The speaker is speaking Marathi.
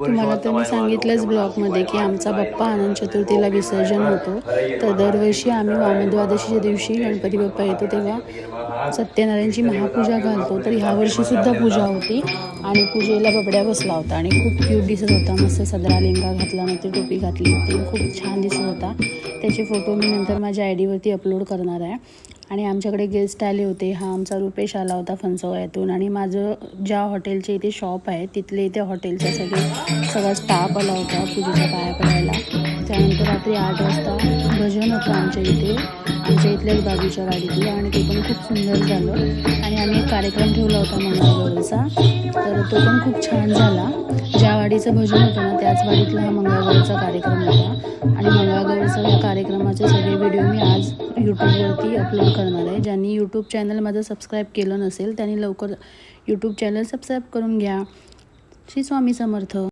तुम्हाला तर मी सांगितलंच ब्लॉगमध्ये की आमचा बाप्पा आनंद चतुर्थीला विसर्जन होतो. तर दरवर्षी आम्ही वामद्वादशीच्या दिवशी गणपती बाप्पा येतो तेव्हा सत्यनारायणची महापूजा घालतो. तर ह्या वर्षीसुद्धा पूजा होती आणि पूजेला बबड्या बसला होता आणि खूप क्यूट दिसत होता. मस्त सदरा लेंगा घातला नंतर टोपी घातली होती. खूप छान दिसत होता. त्याचे फोटो मी नंतर माझ्या आय डीवरती अपलोड करणार आहे. आणि आमच्याकडे गेस्ट आले होते. हा आमचा रुपेश आला होता फणसवयातून आणि माझं ज्या हॉटेलचे इथे शॉप आहे तिथले इथे हॉटेलचा सगळे सगळा स्टाफ आला होता पूजेच्या पाया पडायला. त्यानंतर रात्री आठ वाजता भजन होतं आमच्या इथे आमच्या इथल्याच बाजूच्या गाडीतलं आणि ते पण खूप सुंदर झालं. आणि आम्ही एक कार्यक्रम ठेवला होता मंगळागौरीचा तर तो पण खूप छान झाला. ज्या वाडीचं भजन होतं ना त्याच वाडीतला हा मंगळागौरीचा कार्यक्रम होता. आणि मंगळागौरीचा या कार्यक्रमाचे सगळे व्हिडिओ मी आज यूट्यूबवरती अपलोड करणार आहे. ज्यांनी यूट्यूब चॅनल माझं सबस्क्राईब केलं नसेल त्यांनी लवकर यूट्यूब चॅनल सबस्क्राईब करून घ्या. श्री स्वामी समर्थ.